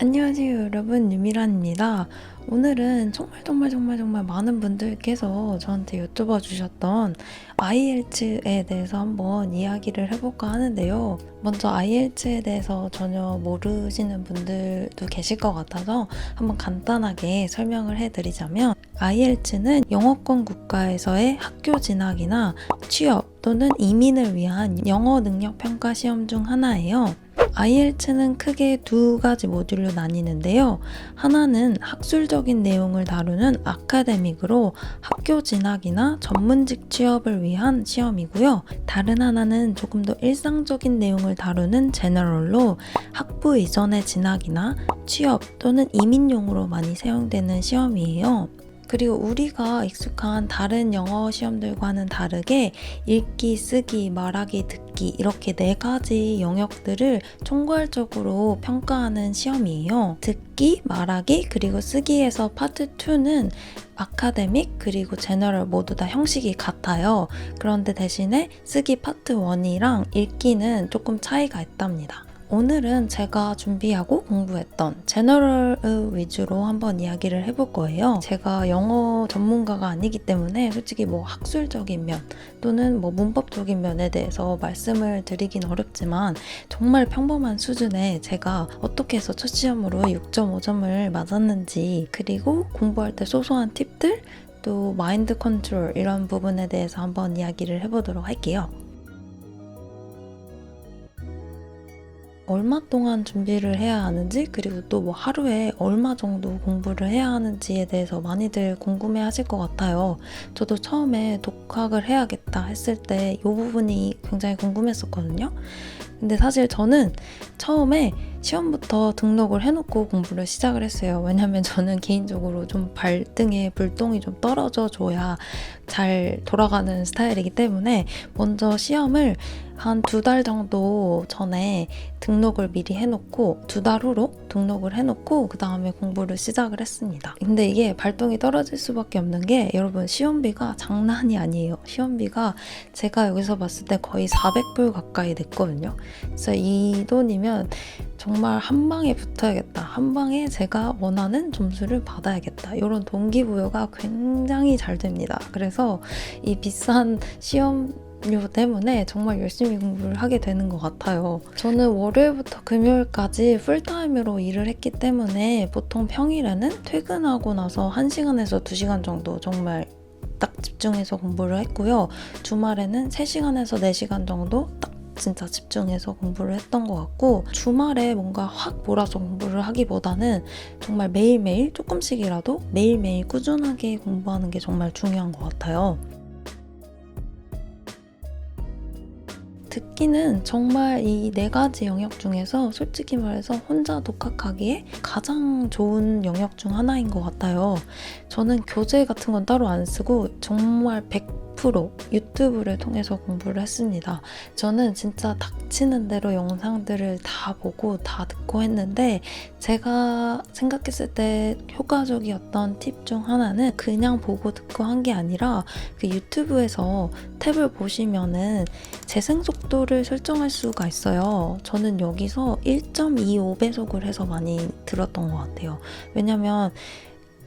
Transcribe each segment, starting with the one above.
안녕하세요 여러분 유미란입니다. 오늘은 정말 정말 정말 정말 많은 분들께서 저한테 여쭤봐 주셨던 IELTS에 대해서 한번 이야기를 해볼까 하는데요. 먼저 IELTS에 대해서 전혀 모르시는 분들도 계실 것 같아서 한번 간단하게 설명을 해드리자면 IELTS는 영어권 국가에서의 학교 진학이나 취업 또는 이민을 위한 영어 능력 평가 시험 중 하나예요. IELTS는 크게 두 가지 모듈로 나뉘는데요. 하나는 학술적인 내용을 다루는 아카데믹으로 학교 진학이나 전문직 취업을 위한 시험이고요. 다른 하나는 조금 더 일상적인 내용을 다루는 제너럴로 학부 이전의 진학이나 취업 또는 이민용으로 많이 사용되는 시험이에요. 그리고 우리가 익숙한 다른 영어 시험들과는 다르게 읽기, 쓰기, 말하기, 듣기 이렇게 네 가지 영역들을 총괄적으로 평가하는 시험이에요. 듣기, 말하기, 그리고 쓰기에서 파트 2는 아카데믹 그리고 제너럴 모두 다 형식이 같아요. 그런데 대신에 쓰기 파트 1이랑 읽기는 조금 차이가 있답니다. 오늘은 제가 준비하고 공부했던 제너럴 위주로 한번 이야기를 해볼 거예요. 제가 영어 전문가가 아니기 때문에 솔직히 뭐 학술적인 면 또는 뭐 문법적인 면에 대해서 말씀을 드리긴 어렵지만 정말 평범한 수준에 제가 어떻게 해서 첫 시험으로 6.5점을 맞았는지 그리고 공부할 때 소소한 팁들 또 마인드 컨트롤 이런 부분에 대해서 한번 이야기를 해보도록 할게요. 얼마 동안 준비를 해야 하는지 그리고 또 뭐 하루에 얼마 정도 공부를 해야 하는지에 대해서 많이들 궁금해 하실 것 같아요. 저도 처음에 독학을 해야겠다 했을 때 이 부분이 굉장히 궁금했었거든요. 근데 사실 저는 처음에 시험부터 등록을 해놓고 공부를 시작을 했어요. 왜냐면 저는 개인적으로 좀 발등에 불똥이 좀 떨어져 줘야 잘 돌아가는 스타일이기 때문에 먼저 시험을 한 두 달 정도 전에 등록을 미리 해놓고 두 달 후로 등록을 해놓고 그 다음에 공부를 시작을 했습니다. 근데 이게 발동이 떨어질 수밖에 없는 게 여러분 시험비가 장난이 아니에요. 시험비가 제가 여기서 봤을 때 거의 400불 가까이 냈거든요. 그래서 이 돈이면 정말 한 방에 붙어야겠다. 한 방에 제가 원하는 점수를 받아야겠다. 이런 동기부여가 굉장히 잘 됩니다. 그래서 이 비싼 시험 료 때문에 정말 열심히 공부를 하게 되는 것 같아요. 저는 월요일부터 금요일까지 풀타임으로 일을 했기 때문에 보통 평일에는 퇴근하고 나서 1시간에서 2시간 정도 정말 딱 집중해서 공부를 했고요. 주말에는 3시간에서 4시간 정도 딱 진짜 집중해서 공부를 했던 것 같고 주말에 뭔가 확 몰아서 공부를 하기보다는 정말 매일매일 조금씩이라도 매일매일 꾸준하게 공부하는 게 정말 중요한 것 같아요. 듣기는 정말 이 네 가지 영역 중에서 솔직히 말해서 혼자 독학하기에 가장 좋은 영역 중 하나인 것 같아요. 저는 교재 같은 건 따로 안 쓰고 정말 100% 유튜브를 통해서 공부를 했습니다. 저는 진짜 닥치는 대로 영상들을 다 보고 다 듣고 했는데 제가 생각했을 때 효과적이었던 팁 중 하나는 그냥 보고 듣고 한 게 아니라 그 유튜브에서 탭을 보시면은 재생 속도를 설정할 수가 있어요. 저는 여기서 1.25배속을 해서 많이 들었던 것 같아요. 왜냐면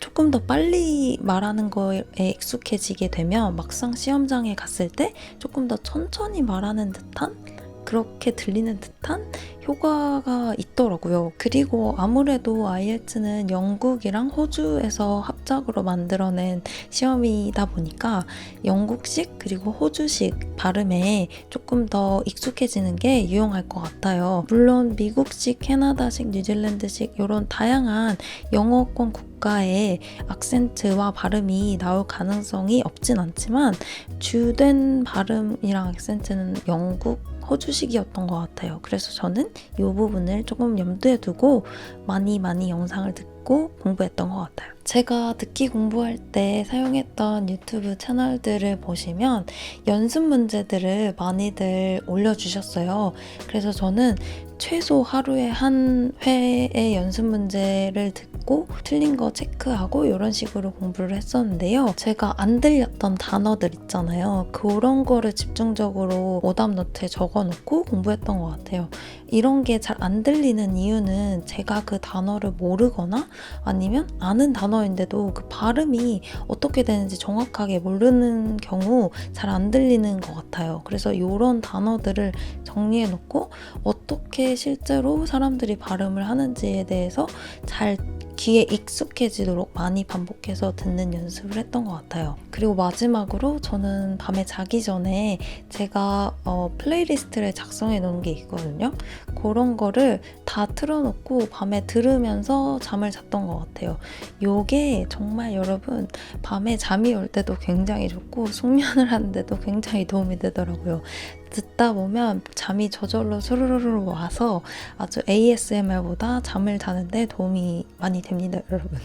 조금 더 빨리 말하는 거에 익숙해지게 되면 막상 시험장에 갔을 때 조금 더 천천히 말하는 듯한 그렇게 들리는 듯한 효과가 있더라고요. 그리고 아무래도 IELTS는 영국이랑 호주에서 합작으로 만들어낸 시험이다 보니까 영국식 그리고 호주식 발음에 조금 더 익숙해지는 게 유용할 것 같아요. 물론 미국식, 캐나다식, 뉴질랜드식 이런 다양한 영어권 국가의 악센트와 발음이 나올 가능성이 없진 않지만 주된 발음이랑 악센트는 영국 호주식이었던 것 같아요. 그래서 저는 이 부분을 조금 염두에 두고 많이 많이 영상을 듣고 공부했던 것 같아요. 제가 듣기 공부할 때 사용했던 유튜브 채널들을 보시면 연습 문제들을 많이들 올려주셨어요. 그래서 저는 최소 하루에 한 회의 연습 문제를 듣고 보고 틀린 거 체크하고 이런 식으로 공부를 했었는데요. 제가 안 들렸던 단어들 있잖아요. 그런 거를 집중적으로 오답 노트에 적어놓고 공부했던 것 같아요. 이런 게 잘 안 들리는 이유는 제가 그 단어를 모르거나 아니면 아는 단어인데도 그 발음이 어떻게 되는지 정확하게 모르는 경우 잘 안 들리는 것 같아요. 그래서 이런 단어들을 정리해 놓고 어떻게 실제로 사람들이 발음을 하는지에 대해서 잘 귀에 익숙해지도록 많이 반복해서 듣는 연습을 했던 것 같아요. 그리고 마지막으로 저는 밤에 자기 전에 제가 어, 플레이리스트를 작성해 놓은 게 있거든요. 그런 거를 다 틀어놓고 밤에 들으면서 잠을 잤던 것 같아요. 요게 정말 여러분 밤에 잠이 올 때도 굉장히 좋고 숙면을 하는데도 굉장히 도움이 되더라고요. 듣다 보면 잠이 저절로 스르르르 와서 아주 ASMR보다 잠을 자는데 도움이 많이 됩니다, 여러분.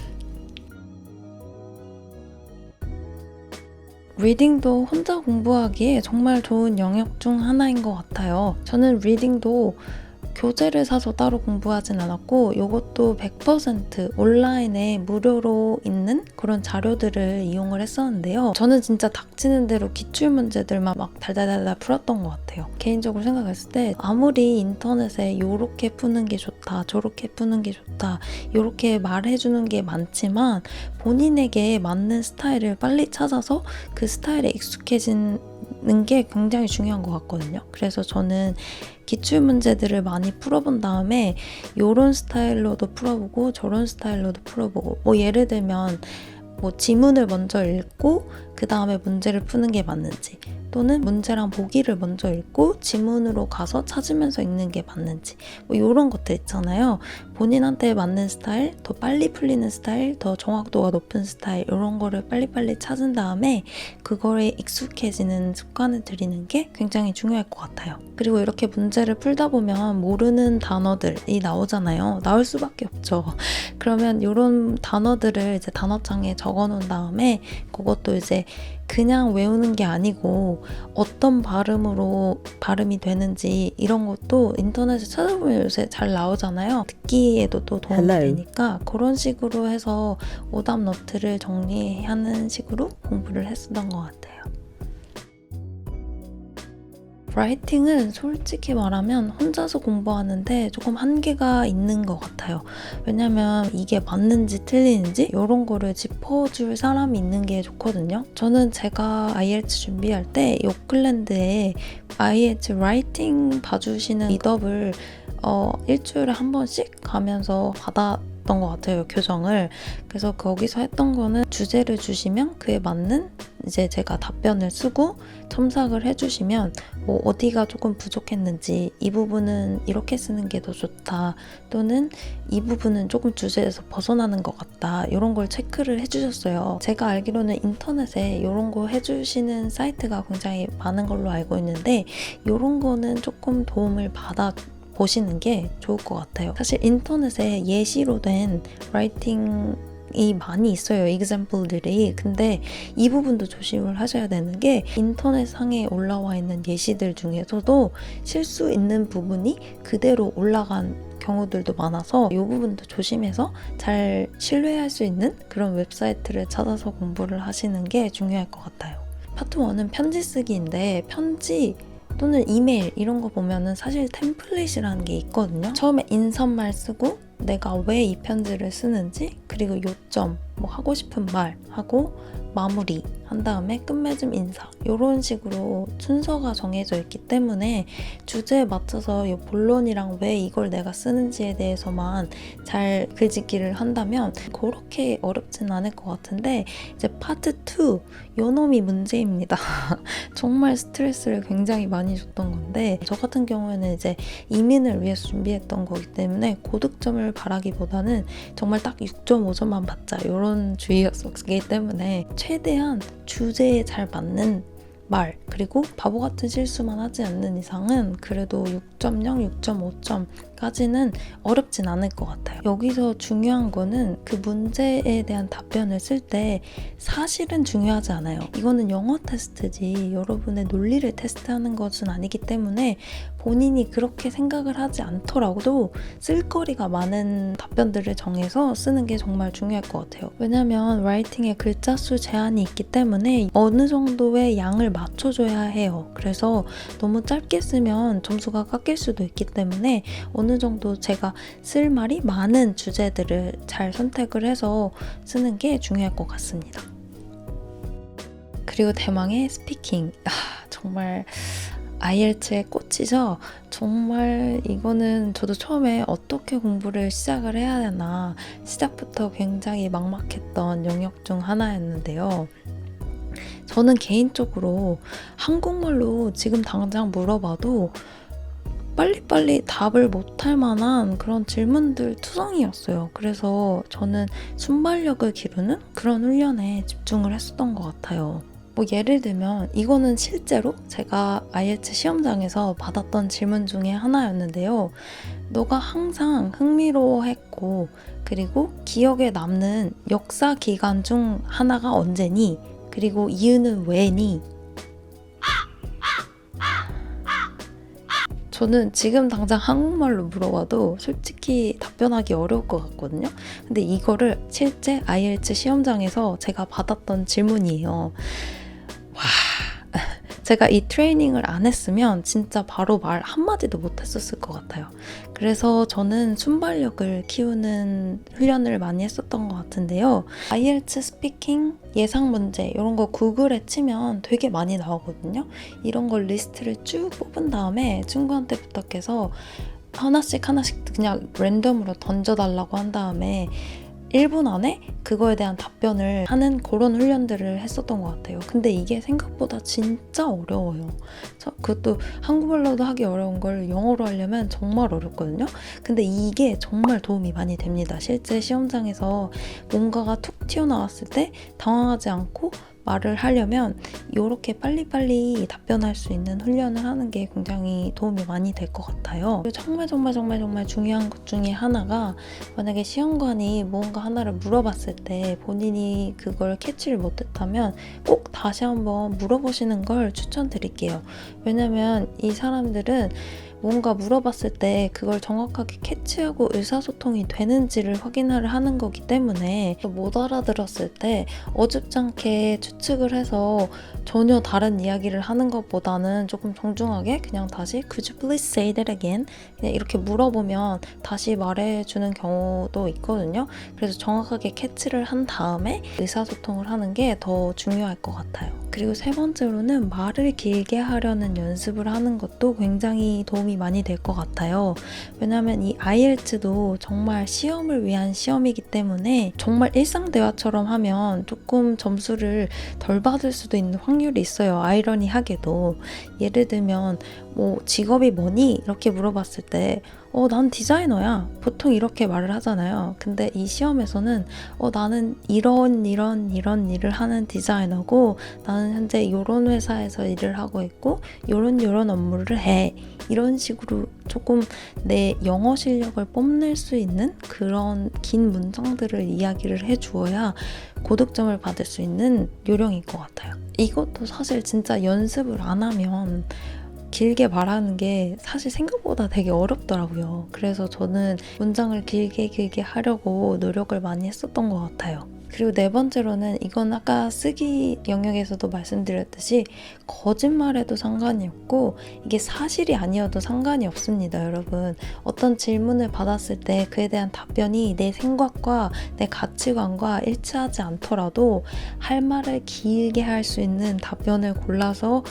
리딩도 혼자 공부하기에 정말 좋은 영역 중 하나인 것 같아요. 저는 리딩도 교재를 사서 따로 공부하진 않았고 이것도 100% 온라인에 무료로 있는 그런 자료들을 이용을 했었는데요. 저는 진짜 닥치는 대로 기출 문제들만 막 달달달달 풀었던 것 같아요. 개인적으로 생각했을 때 아무리 인터넷에 이렇게 푸는 게 좋다, 저렇게 푸는 게 좋다, 이렇게 말해주는 게 많지만 본인에게 맞는 스타일을 빨리 찾아서 그 스타일에 익숙해 지는 게 굉장히 중요한 것 같거든요. 그래서 저는 기출 문제들을 많이 풀어본 다음에 이런 스타일로도 풀어보고 저런 스타일로도 풀어보고 뭐 예를 들면 뭐 지문을 먼저 읽고 그 다음에 문제를 푸는 게 맞는지 또는 문제랑 보기를 먼저 읽고 지문으로 가서 찾으면서 읽는 게 맞는지 뭐 이런 것들 있잖아요. 본인한테 맞는 스타일, 더 빨리 풀리는 스타일, 더 정확도가 높은 스타일 이런 거를 빨리빨리 찾은 다음에 그거에 익숙해지는 습관을 들이는 게 굉장히 중요할 것 같아요. 그리고 이렇게 문제를 풀다 보면 모르는 단어들이 나오잖아요. 나올 수밖에 없죠. 그러면 이런 단어들을 이제 단어장에 적어 놓은 다음에 그것도 이제 그냥 외우는 게 아니고 어떤 발음으로 발음이 되는지 이런 것도 인터넷에 찾아보면 요새 잘 나오잖아요. 듣기에도 또 도움이. 되니까 그런 식으로 해서 오답 노트를 정리하는 식으로 공부를 했었던 것 같아요. 라이팅은 솔직히 말하면 혼자서 공부하는데 조금 한계가 있는 것 같아요. 왜냐면 이게 맞는지 틀리는지 이런 거를 짚어줄 사람이 있는 게 좋거든요. 저는 제가 IELTS 준비할 때 요클랜드에 IELTS 라이팅 봐주시는 미덥을 어, 일주일에 한 번씩 가면서 받 았던 것 같아요, 교정을. 그래서 거기서 했던 거는 주제를 주시면 그에 맞는 이제 제가 답변을 쓰고 첨삭을 해주시면 뭐 어디가 조금 부족했는지 이 부분은 이렇게 쓰는 게 더 좋다 또는 이 부분은 조금 주제에서 벗어나는 것 같다 이런 걸 체크를 해주셨어요. 제가 알기로는 인터넷에 이런 거 해주시는 사이트가 굉장히 많은 걸로 알고 있는데 이런 거는 조금 도움을 받아 보시는 게 좋을 것 같아요. 사실 인터넷에 예시로 된 라이팅 이 많이 있어요. example들이. 근데 이 부분도 조심을 하셔야 되는 게 인터넷 상에 올라와 있는 예시들 중에서도 실수 있는 부분이 그대로 올라간 경우들도 많아서 이 부분도 조심해서 잘 신뢰할 수 있는 그런 웹사이트를 찾아서 공부를 하시는 게 중요할 것 같아요. 파트 1은 편지 쓰기인데 편지 또는 이메일 이런 거 보면은 사실 템플릿이라는 게 있거든요. 처음에 인사말 쓰고 내가 왜 이 편지를 쓰는지 그리고 요점 뭐 하고 싶은 말 하고 마무리 한 다음에 끝맺음 인사 이런 식으로 순서가 정해져 있기 때문에 주제에 맞춰서 이 본론이랑 왜 이걸 내가 쓰는지에 대해서만 잘 글짓기를 한다면 그렇게 어렵진 않을 것 같은데 이제 파트 2 요놈이 문제입니다. 정말 스트레스를 굉장히 많이 줬던 건데 저 같은 경우에는 이제 이민을 위해서 준비했던 거기 때문에 고득점을 바라기보다는 정말 딱 6.5점만 받자 이런 주의였었기 때문에 최대한 주제에 잘 맞는 말 그리고 바보 같은 실수만 하지 않는 이상은 그래도 6.0, 6.5점 정도까지는 어렵진 않을 것 같아요. 여기서 중요한 거는 그 문제에 대한 답변을 쓸 때 사실은 중요하지 않아요. 이거는 영어 테스트지 여러분의 논리를 테스트하는 것은 아니기 때문에 본인이 그렇게 생각을 하지 않더라도 쓸거리가 많은 답변들을 정해서 쓰는 게 정말 중요할 것 같아요. 왜냐면 라이팅에 글자 수 제한이 있기 때문에 어느 정도의 양을 맞춰줘야 해요. 그래서 너무 짧게 쓰면 점수가 깎일 수도 있기 때문에 어느 정도 제가 쓸 말이 많은 주제들을 잘 선택을 해서 쓰는 게 중요할 것 같습니다. 그리고 대망의 스피킹. 아, 정말 IELTS에 꽂히죠? 정말 이거는 저도 처음에 어떻게 공부를 시작을 해야 되나 시작부터 굉장히 막막했던 영역 중 하나였는데요. 저는 개인적으로 한국말로 지금 당장 물어봐도 빨리빨리 답을 못할 만한 그런 질문들 투성이었어요. 그래서 저는 순발력을 기르는 그런 훈련에 집중을 했었던 것 같아요. 뭐 예를 들면 이거는 실제로 제가 IELTS 시험장에서 받았던 질문 중에 하나였는데요. 너가 항상 흥미로워했고 그리고 기억에 남는 역사 기간 중 하나가 언제니? 그리고 이유는 왜니? 저는 지금 당장 한국말로 물어봐도 솔직히 답변하기 어려울 것 같거든요. 근데 이거를 실제 IELTS 시험장에서 제가 받았던 질문이에요. 와, 제가 이 트레이닝을 안 했으면 진짜 바로 말 한마디도 못 했었을 것 같아요. 그래서 저는 순발력을 키우는 훈련을 많이 했었던 것 같은데요. IELTS 스피킹 예상 문제 이런 거 구글에 치면 되게 많이 나오거든요. 이런 걸 리스트를 쭉 뽑은 다음에 친구한테 부탁해서 하나씩 하나씩 그냥 랜덤으로 던져달라고 한 다음에 1분 안에 그거에 대한 답변을 하는 그런 훈련들을 했었던 것 같아요. 근데 이게 생각보다 진짜 어려워요. 저 그것도 한국말로도 하기 어려운 걸 영어로 하려면 정말 어렵거든요. 근데 이게 정말 도움이 많이 됩니다. 실제 시험장에서 뭔가가 툭 튀어나왔을 때 당황하지 않고 말을 하려면 이렇게 빨리빨리 답변할 수 있는 훈련을 하는 게 굉장히 도움이 많이 될 것 같아요. 정말 정말 정말 정말 중요한 것 중에 하나가 만약에 시험관이 뭔가 하나를 물어봤을 때 본인이 그걸 캐치를 못했다면 꼭 다시 한번 물어보시는 걸 추천드릴게요. 왜냐면 이 사람들은 뭔가 물어봤을 때 그걸 정확하게 캐치하고 의사소통이 되는지를 확인을 하는 거기 때문에 못 알아들었을 때 어줍잖게 추측을 해서 전혀 다른 이야기를 하는 것보다는 조금 정중하게 그냥 다시 Could you please say that again? 그냥 이렇게 물어보면 다시 말해주는 경우도 있거든요. 그래서 정확하게 캐치를 한 다음에 의사소통을 하는 게 더 중요할 것 같아요. 그리고 세 번째로는 말을 길게 하려는 연습을 하는 것도 굉장히 도움이 많이 될 것 같아요. 왜냐하면 이 IELTS도 정말 시험을 위한 시험이기 때문에 정말 일상 대화처럼 하면 조금 점수를 덜 받을 수도 있는 확률이 있어요. 아이러니하게도 예를 들면 뭐 직업이 뭐니 이렇게 물어봤을 때 어, 난 디자이너야. 보통 이렇게 말을 하잖아요. 근데 이 시험에서는 어, 나는 이런 이런 이런 일을 하는 디자이너고 나는 현재 이런 회사에서 일을 하고 있고 이런 이런 업무를 해. 이런 식으로 조금 내 영어 실력을 뽐낼 수 있는 그런 긴 문장들을 이야기를 해 주어야 고득점을 받을 수 있는 요령일 것 같아요. 이것도 사실 진짜 연습을 안 하면 길게 말하는 게 사실 생각보다 되게 어렵더라고요. 그래서 저는 문장을 길게 길게 하려고 노력을 많이 했었던 것 같아요. 그리고 네 번째로는 이건 아까 쓰기 영역에서도 말씀드렸듯이 거짓말해도 상관이 없고 이게 사실이 아니어도 상관이 없습니다, 여러분. 어떤 질문을 받았을 때 그에 대한 답변이 내 생각과 내 가치관과 일치하지 않더라도 할 말을 길게 할 수 있는 답변을 골라서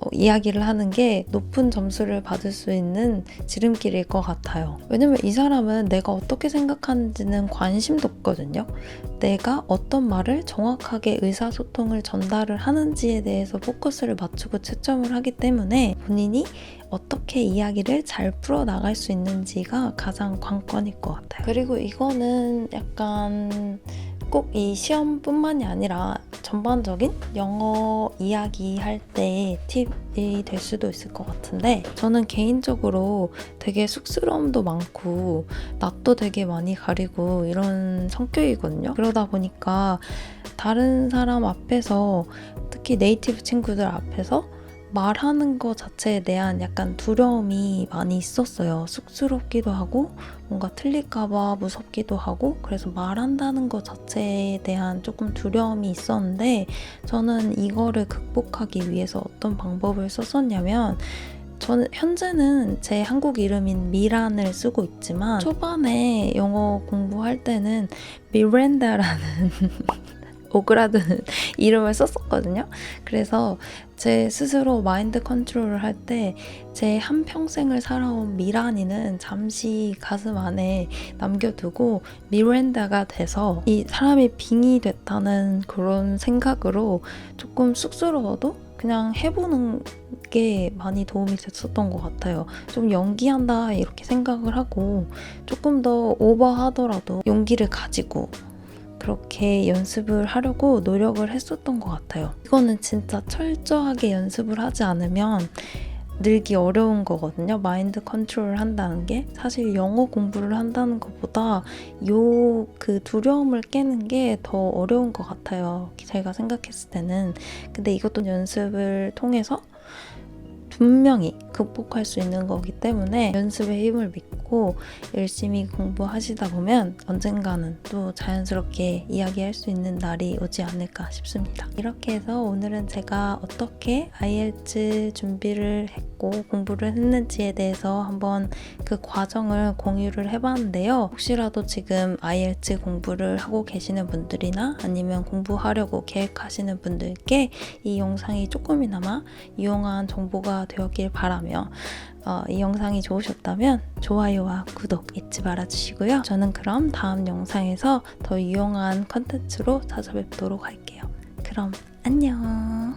어, 이야기를 하는 게 높은 점수를 받을 수 있는 지름길일 것 같아요. 왜냐면 이 사람은 내가 어떻게 생각하는지는 관심도 없거든요. 내가 어떤 말을 정확하게 의사소통을 전달을 하는지에 대해서 포커스를 맞추고 채점을 하기 때문에 본인이 어떻게 이야기를 잘 풀어 나갈 수 있는지가 가장 관건일 것 같아요. 그리고 이거는 약간 꼭 이 시험뿐만이 아니라 전반적인 영어 이야기 할 때 팁이 될 수도 있을 것 같은데 저는 개인적으로 되게 쑥스러움도 많고 낯도 되게 많이 가리고 이런 성격이거든요. 그러다 보니까 다른 사람 앞에서 특히 네이티브 친구들 앞에서 말하는 것 자체에 대한 약간 두려움이 많이 있었어요. 쑥스럽기도 하고 뭔가 틀릴까봐 무섭기도 하고 그래서 말한다는 것 자체에 대한 조금 두려움이 있었는데 저는 이거를 극복하기 위해서 어떤 방법을 썼었냐면 저는 현재는 제 한국 이름인 미란을 쓰고 있지만 초반에 영어 공부할 때는 미랜다라는 오그라드는 이름을 썼었거든요. 그래서 제 스스로 마인드 컨트롤을 할 때 제 한평생을 살아온 미란이는 잠시 가슴 안에 남겨두고 미랜다가 돼서 이 사람이 빙이 됐다는 그런 생각으로 조금 쑥스러워도 그냥 해보는 게 많이 도움이 됐었던 것 같아요. 좀 연기한다 이렇게 생각을 하고 조금 더 오버하더라도 용기를 가지고 그렇게 연습을 하려고 노력을 했었던 것 같아요. 이거는 진짜 철저하게 연습을 하지 않으면 늘기 어려운 거거든요. 마인드 컨트롤 한다는 게 사실 영어 공부를 한다는 것보다 요 그 두려움을 깨는 게 더 어려운 것 같아요. 제가 생각했을 때는 근데 이것도 연습을 통해서 분명히 극복할 수 있는 거기 때문에 연습의 힘을 믿고 열심히 공부하시다 보면 언젠가는 또 자연스럽게 이야기할 수 있는 날이 오지 않을까 싶습니다. 이렇게 해서 오늘은 제가 어떻게 IELTS 준비를 했고 공부를 했는지에 대해서 한번 그 과정을 공유를 해봤는데요. 혹시라도 지금 IELTS 공부를 하고 계시는 분들이나 아니면 공부하려고 계획하시는 분들께 이 영상이 조금이나마 유용한 정보가 되었길 바라며 어, 이 영상이 좋으셨다면 좋아요와 구독 잊지 말아 주시고요. 저는 그럼 다음 영상에서 더 유용한 컨텐츠로 찾아뵙도록 할게요. 그럼 안녕.